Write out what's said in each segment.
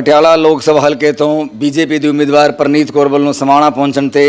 ਪਟਿਆਲਾ ਲੋਕ ਸਭਾ ਹਲਕੇ ਤੋਂ ਬੀਜੇਪੀ ਦੀ ਉਮੀਦਵਾਰ ਪ੍ਰਨੀਤ ਕੌਰ ਵੱਲੋਂ ਸਮਾਣਾ ਪਹੁੰਚਣ ਤੇ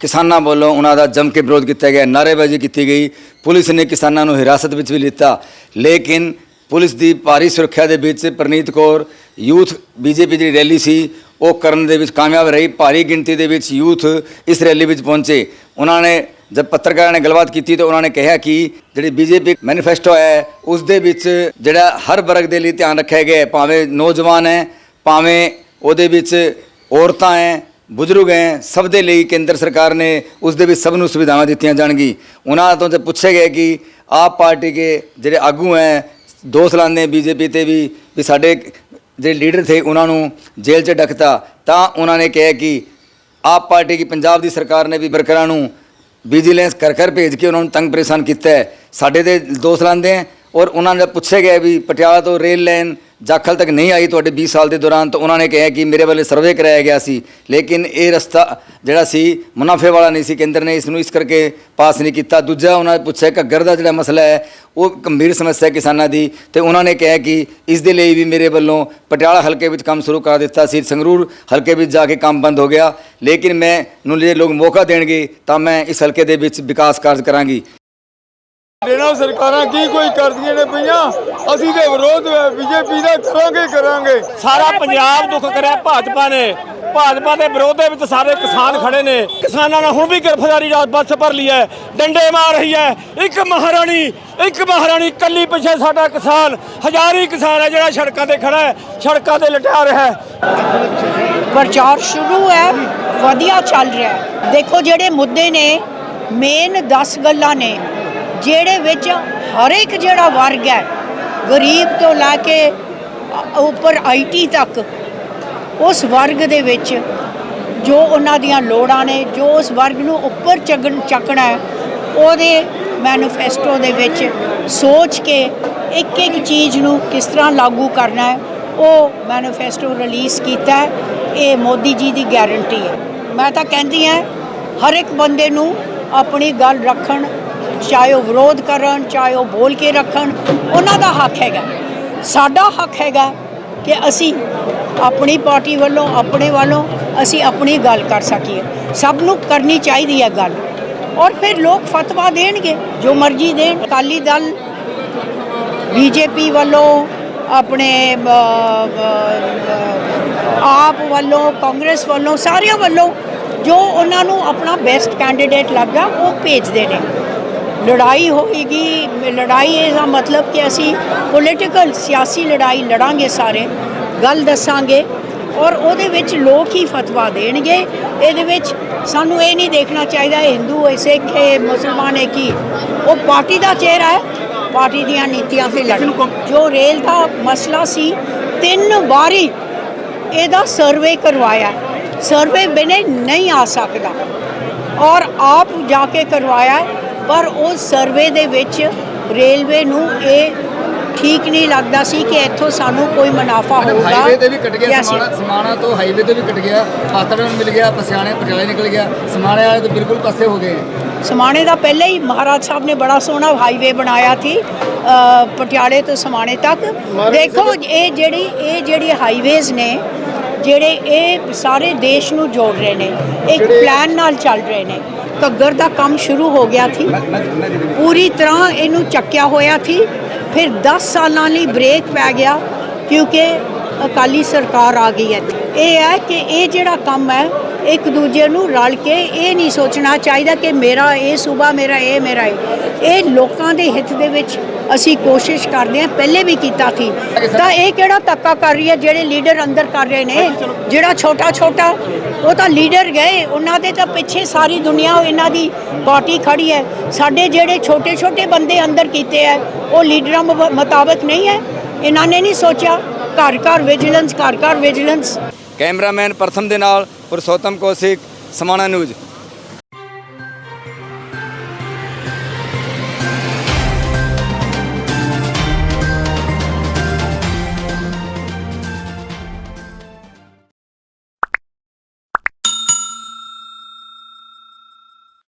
ਕਿਸਾਨਾਂ ਵੱਲੋਂ ਉਹਨਾਂ ਦਾ ਜੰਮ ਕੇ ਵਿਰੋਧ ਕੀਤਾ ਗਿਆ, ਨਾਅਰੇਬਾਜ਼ੀ ਕੀਤੀ ਗਈ। ਪੁਲਿਸ ਨੇ ਕਿਸਾਨਾਂ ਨੂੰ ਹਿਰਾਸਤ ਵਿੱਚ ਵੀ ਲਿੱਤਾ। ਲੇਕਿਨ ਪੁਲਿਸ ਦੀ ਭਾਰੀ ਸੁਰੱਖਿਆ ਦੇ ਵਿੱਚ ਪ੍ਰਨੀਤ ਕੌਰ ਯੂਥ ਬੀਜੇਪੀ ਦੀ ਰੈਲੀ ਸੀ, ਉਹ ਕਰਨ ਦੇ ਵਿੱਚ ਕਾਮਯਾਬ ਰਹੀ। ਭਾਰੀ ਗਿਣਤੀ ਦੇ ਵਿੱਚ ਯੂਥ ਇਸ ਰੈਲੀ ਵਿੱਚ ਪਹੁੰਚੇ। ਉਹਨਾਂ ਨੇ ਜਦ ਪੱਤਰਕਾਰਾਂ ਨੇ ਗੱਲਬਾਤ ਕੀਤੀ ਤਾਂ ਉਹਨਾਂ ਨੇ ਕਿਹਾ ਕਿ ਜਿਹੜੀ ਬੀਜੇਪੀ ਮੈਨੀਫੈਸਟੋ ਹੈ ਉਸ ਦੇ ਵਿੱਚ ਜਿਹੜਾ ਹਰ ਵਰਗ ਦੇ ਲਈ ਧਿਆਨ ਰੱਖਿਆ ਗਿਆ ਹੈ, ਭਾਵੇਂ ਨੌਜਵਾਨ ਹੈ ਭਾਵੇਂ ਉਹਦੇ ਵਿੱਚ ਔਰਤਾਂ ਹੈ ਬਜ਼ੁਰਗ ਹੈ ਸਭ ਦੇ ਲਈ ਕੇਂਦਰ ਸਰਕਾਰ ਨੇ ਉਸ ਦੇ ਵਿੱਚ ਸਭ ਨੂੰ ਸੁਵਿਧਾਵਾਂ ਦਿੱਤੀਆਂ ਜਾਣਗੀ। ਉਹਨਾਂ ਤੋਂ ਜੇ ਪੁੱਛੇ ਗਏ ਕਿ ਆਪ ਪਾਰਟੀ ਕੇ ਜਿਹੜੇ ਆਗੂ ਹੈ ਦੋਸ਼ ਲਾਉਂਦੇ ਬੀਜੇਪੀ ਤੇ ਵੀ ਵੀ ਸਾਡੇ ਜਿਹੜੇ ਲੀਡਰ ਥੇ, ਉਹਨਾਂ ਨੂੰ ਜੇਲ੍ਹ 'ਚ ਡੱਕਤਾ। ਤਾਂ ਉਹਨਾਂ ਨੇ ਕਿਹਾ ਕਿ ਆਪ ਪਾਰਟੀ ਕੀ ਪੰਜਾਬ ਦੀ ਸਰਕਾਰ ਨੇ ਵੀ ਵਰਕਰਾਂ ਨੂੰ ਵਿਜੀਲੈਂਸ ਕਰ ਕਰ ਭੇਜ ਕੇ ਉਹਨਾਂ ਨੂੰ ਤੰਗ ਪਰੇਸ਼ਾਨ ਕੀਤਾ ਹੈ। ਸਾਡੇ ਦੇ ਦੋਸ਼ ਲਾਉਂਦੇ ਹੈ ਔਰ ਉਹਨਾਂ ਨੇ ਪੁੱਛਿਆ ਗਿਆ ਵੀ ਪਟਿਆਲਾ ਤੋਂ ਰੇਲ ਲਾਈਨ ਜਾਖਲ ਤੱਕ ਨਹੀਂ ਆਈ ਤੁਹਾਡੇ 20 ਸਾਲ ਦੇ ਦੌਰਾਨ ਤਾਂ ਉਹਨਾਂ ਨੇ ਕਿਹਾ ਕਿ ਮੇਰੇ ਵੱਲੇ ਸਰਵੇ ਕਰਾਇਆ ਗਿਆ ਸੀ। ਲੇਕਿਨ ਇਹ ਰਸਤਾ ਜਿਹੜਾ ਸੀ, ਮੁਨਾਫੇ ਵਾਲਾ ਨਹੀਂ ਸੀ ਕੇਂਦਰ ਨੇ ਇਸ ਨੂੰ ਇਸ ਕਰਕੇ ਪਾਸ ਨਹੀਂ ਕੀਤਾ। ਦੂਜਾ ਉਹਨਾਂ ਨੇ ਪੁੱਛਿਆ, ਘੱਗਰ ਦਾ ਜਿਹੜਾ ਮਸਲਾ ਹੈ, ਉਹ ਗੰਭੀਰ ਸਮੱਸਿਆ ਕਿਸਾਨਾਂ ਦੀ ਤੇ ਉਹਨਾਂ ਨੇ ਕਿਹਾ ਕਿ ਇਸ ਦੇ ਲਈ ਵੀ ਮੇਰੇ ਵੱਲੋਂ ਪਟਿਆਲਾ ਹਲਕੇ ਵਿੱਚ ਕੰਮ ਸ਼ੁਰੂ ਕਰ ਦਿੱਤਾ ਸੀ। ਸੰਗਰੂਰ ਹਲਕੇ ਵਿੱਚ ਜਾ ਕੇ ਕੰਮ ਬੰਦ ਹੋ ਗਿਆ। ਲੇਕਿਨ ਮੈਂ, ਨੂੰ ਜੇ ਲੋਕ ਮੌਕਾ ਦੇਣਗੇ, ਤਾਂ ਮੈਂ ਇਸ ਹਲਕੇ ਦੇ ਵਿੱਚ ਵਿਕਾਸ ਕਾਰਜ ਕਰਾਂਗੀ। ਦੇਣਾ ਸਰਕਾਰਾਂ ਕੀ ਕੋਈ ਕਰਦੀਆਂ ਨੇ ਪਈਆਂ? ਅਸੀਂ ਤੇ ਵਿਰੋਧ ਬੀਜੇਪੀ ਦਾ ਕਰਾਂਗੇ ਕਰਾਂਗੇ। ਸਾਰਾ ਪੰਜਾਬ ਦੁੱਖ ਕਰਿਆ ਭਾਜਪਾ ਨੇ। ਭਾਜਪਾ ਦੇ ਵਿਰੋਧ ਦੇ ਵਿੱਚ ਸਾਰੇ ਕਿਸਾਨ ਖੜੇ ਨੇ। ਕਿਸਾਨਾਂ ਨੇ ਹੁਣ ਵੀ ਗ੍ਰਿਫਤਾਰੀ ਰਾਤ ਬੱਸ ਭਰ ਲਈ ਹੈ। ਡੰਡੇ ਮਾਰ ਰਹੀ ਹੈ। ਇੱਕ ਮਹਾਰਾਣੀ ਇੱਕ ਮਹਾਰਾਣੀ ਕੱਲੀ ਪਿੱਛੇ ਸਾਡਾ ਕਿਸਾਨ ਹਜ਼ਾਰੀ ਕਿਸਾਨ ਹੈ ਜਿਹੜਾ ਸੜਕਾਂ ਤੇ ਖੜਾ ਹੈ ਸੜਕਾਂ ਤੇ ਲਟਿਆ ਰਿਹਾ ਹੈ। ਪ੍ਰਚਾਰ ਸ਼ੁਰੂ ਹੈ ਵਧੀਆ ਚੱਲ ਰਿਹਾ ਹੈ। ਦੇਖੋ ਜਿਹੜੇ ਮੁੱਦੇ ਨੇ ਮੇਨ 10 ਗੱਲਾਂ ਨੇ। ਜਿਹੜੇ ਵਿੱਚ ਹਰ ਇੱਕ ਜਿਹੜਾ ਵਰਗ ਹੈ, ਗਰੀਬ ਤੋਂ ਲੈ ਕੇ ਅ- ਉੱਪਰ ਆਈਟੀ ਤੱਕ, ਉਸ ਵਰਗ ਦੇ ਵਿੱਚ ਜੋ ਉਹਨਾਂ ਦੀਆਂ ਲੋੜਾਂ ਨੇ, ਜੋ ਉਸ ਵਰਗ ਨੂੰ ਉੱਪਰ ਚੱਕਣ ਚੱਕਣਾ ਹੈ, ਉਹਦੇ ਮੈਨੀਫੈਸਟੋ ਦੇ ਵਿੱਚ ਸੋਚ ਕੇ ਇੱਕ ਇੱਕ ਚੀਜ਼ ਨੂੰ ਕਿਸ ਤਰ੍ਹਾਂ ਲਾਗੂ ਕਰਨਾ ਹੈ, ਉਹ ਮੈਨੀਫੈਸਟੋ ਰਿਲੀਜ਼ ਕੀਤਾ ਹੈ, ਇਹ ਮੋਦੀ ਜੀ ਦੀ ਗਾਰੰਟੀ ਹੈ। ਮੈਂ ਤਾਂ ਕਹਿੰਦੀ ਹਾਂ, ਹਰ ਇੱਕ ਬੰਦੇ ਨੂੰ ਆਪਣੀ ਗੱਲ ਰੱਖਣ ਚਾਹੇ ਉਹ ਵਿਰੋਧ ਕਰਨ, ਚਾਹੇ ਉਹ ਬੋਲ ਕੇ ਰੱਖਣ, ਉਹਨਾਂ ਦਾ ਹੱਕ ਹੈਗਾ। ਸਾਡਾ ਹੱਕ ਹੈਗਾ ਕਿ ਅਸੀਂ ਆਪਣੀ ਪਾਰਟੀ ਵੱਲੋਂ, ਆਪਣੇ ਵੱਲੋਂ ਅਸੀਂ ਆਪਣੀ ਗੱਲ ਕਰ ਸਕੀਏ। ਸਭ ਨੂੰ ਕਰਨੀ ਚਾਹੀਦੀ ਹੈ ਗੱਲ। ਔਰ ਫਿਰ ਲੋਕ ਫਤਵਾ ਦੇਣਗੇ, ਜੋ ਮਰਜ਼ੀ ਦੇਣ। ਅਕਾਲੀ ਦਲ ਬੀਜੇਪੀ ਵੱਲੋਂ, ਆਪਣੇ ਆਪ ਵੱਲੋਂ, ਕਾਂਗਰਸ ਵੱਲੋਂ, ਸਾਰਿਆਂ ਵੱਲੋਂ ਜੋ ਉਹਨਾਂ ਨੂੰ ਆਪਣਾ ਬੈਸਟ ਕੈਂਡੀਡੇਟ ਲੱਗਾ, ਉਹ ਭੇਜਦੇ ਨੇ। ਲੜਾਈ ਹੋਏਗੀ ਲੜਾਈ ਇਹਦਾ ਮਤਲਬ ਕਿ ਅਸੀਂ ਪੋਲੀਟੀਕਲ ਸਿਆਸੀ ਲੜਾਈ ਲੜਾਂਗੇ ਸਾਰੇ ਗੱਲ ਦੱਸਾਂਗੇ। ਔਰ ਉਹਦੇ ਵਿੱਚ ਲੋਕ ਹੀ ਫਤਵਾ ਦੇਣਗੇ ਇਹਦੇ ਵਿੱਚ ਸਾਨੂੰ ਇਹ ਨਹੀਂ ਦੇਖਣਾ ਚਾਹੀਦਾ ਇਹ ਹਿੰਦੂ ਹੈ ਸਿੱਖ ਹੈ ਮੁਸਲਮਾਨ ਹੈ ਕੀ ਉਹ ਪਾਰਟੀ ਦਾ ਚਿਹਰਾ ਹੈ ਪਾਰਟੀ ਦੀਆਂ ਨੀਤੀਆਂ ਤੇ ਲੜ ਜੋ ਰੇਲ ਦਾ ਮਸਲਾ ਸੀ ਤਿੰਨ ਵਾਰੀ ਇਹਦਾ ਸਰਵੇ ਕਰਵਾਇਆ। ਸਰਵੇ ਬਿਨੇ ਨਹੀਂ ਆ ਸਕਦਾ। ਔਰ ਆਪ ਜਾ ਕੇ ਕਰਵਾਇਆ। ਪਰ ਉਸ ਸਰਵੇ ਦੇ ਵਿੱਚ ਰੇਲਵੇ ਨੂੰ ਇਹ ਠੀਕ ਨਹੀਂ ਲੱਗਦਾ ਸੀ ਕਿ ਇੱਥੋਂ ਸਾਨੂੰ ਕੋਈ ਮੁਨਾਫਾ ਹੋਊਗਾ। ਹਾਈਵੇ ਤੇ ਵੀ ਕੱਟ ਗਿਆ ਸਮਾਣਾ ਸਮਾਣਾ ਤੋਂ ਹਾਈਵੇ ਤੇ ਵੀ ਕੱਟ ਗਿਆ ਪਾਤੜਨ ਮਿਲ ਗਿਆ ਪਸਿਆਣੇ ਪਟਿਆਲੇ ਨਿਕਲ ਗਿਆ ਸਮਾਣੇ ਵਾਲੇ ਤਾਂ ਬਿਲਕੁਲ ਪਾਸੇ ਹੋ ਗਏ। ਸਮਾਣੇ ਦਾ ਪਹਿਲੇ ਹੀ ਮਹਾਰਾਜ ਸਾਹਿਬ ਨੇ ਬੜਾ ਸੋਹਣਾ ਹਾਈਵੇ ਬਣਾਇਆ ਸੀ ਪਟਿਆਲੇ ਤੋਂ ਸਮਾਣੇ ਤੱਕ। ਦੇਖੋ ਇਹ ਜਿਹੜੀ ਇਹ ਜਿਹੜੀ ਹਾਈਵੇਜ਼ ਨੇ ਜਿਹੜੇ ਇਹ ਸਾਰੇ ਦੇਸ਼ ਨੂੰ ਜੋੜ ਰਹੇ ਨੇ ਇੱਕ ਪਲਾਨ ਨਾਲ ਚੱਲ ਰਹੇ ਨੇ। ਘੱਗਰ ਦਾ ਕੰਮ ਸ਼ੁਰੂ ਹੋ ਗਿਆ ਸੀ। ਪੂਰੀ ਤਰ੍ਹਾਂ ਇਹਨੂੰ ਚੱਕਿਆ ਹੋਇਆ ਸੀ। ਫਿਰ 10 ਸਾਲਾਂ ਲਈ ਬ੍ਰੇਕ ਪੈ ਗਿਆ ਕਿਉਂਕਿ ਅਕਾਲੀ ਸਰਕਾਰ ਆ ਗਈ ਹੈ। ਇਹ ਹੈ ਕਿ ਇਹ ਜਿਹੜਾ ਕੰਮ ਹੈ ਇੱਕ ਦੂਜੇ ਨੂੰ ਰਲ ਕੇ ਇਹ ਨਹੀਂ ਸੋਚਣਾ ਚਾਹੀਦਾ ਕਿ ਮੇਰਾ ਇਹ ਸੂਬਾ ਮੇਰਾ ਇਹ ਮੇਰਾ ਇਹ। ਇਹ ਲੋਕਾਂ ਦੇ ਹਿੱਤ ਦੇ ਵਿੱਚ ਅਸੀਂ ਕੋਸ਼ਿਸ਼ ਕਰਦੇ ਹਾਂ, ਪਹਿਲੇ ਵੀ ਕੀਤਾ ਸੀ। ਤਾਂ ਇਹ ਕਿਹੜਾ ਧੱਕਾ ਕਰ ਰਹੀ ਹੈ? ਜਿਹੜੇ ਲੀਡਰ ਅੰਦਰ ਕਰ ਰਹੇ ਨੇ, ਜਿਹੜਾ ਛੋਟਾ ਛੋਟਾ, ਉਹ ਤਾਂ ਲੀਡਰ ਗਏ। ਉਹਨਾਂ ਦੇ ਤਾਂ ਪਿੱਛੇ ਸਾਰੀ ਦੁਨੀਆ, ਇਹਨਾਂ ਦੀ ਪਾਰਟੀ ਖੜੀ ਹੈ। ਸਾਡੇ ਜਿਹੜੇ ਛੋਟੇ ਛੋਟੇ ਬੰਦੇ ਅੰਦਰ ਕੀਤੇ ਹੈ, ਉਹ ਲੀਡਰਾਂ ਮੁਤਾਬਕ ਨਹੀਂ ਹੈ। ਇਹਨਾਂ ਨੇ ਨਹੀਂ ਸੋਚਿਆ। ਘਰ ਘਰ ਵਿਜੀਲੈਂਸ ਘਰ ਘਰ ਵਿਜੀਲੈਂਸ ਕੈਮਰਾਮੈਨ ਪ੍ਰਥਮ ਦੇ ਨਾਲ ਪੁਰਸ਼ੋਤਮ ਕੌਸ਼ਿਕ, ਸਮਾਣਾ ਨਿਊਜ਼।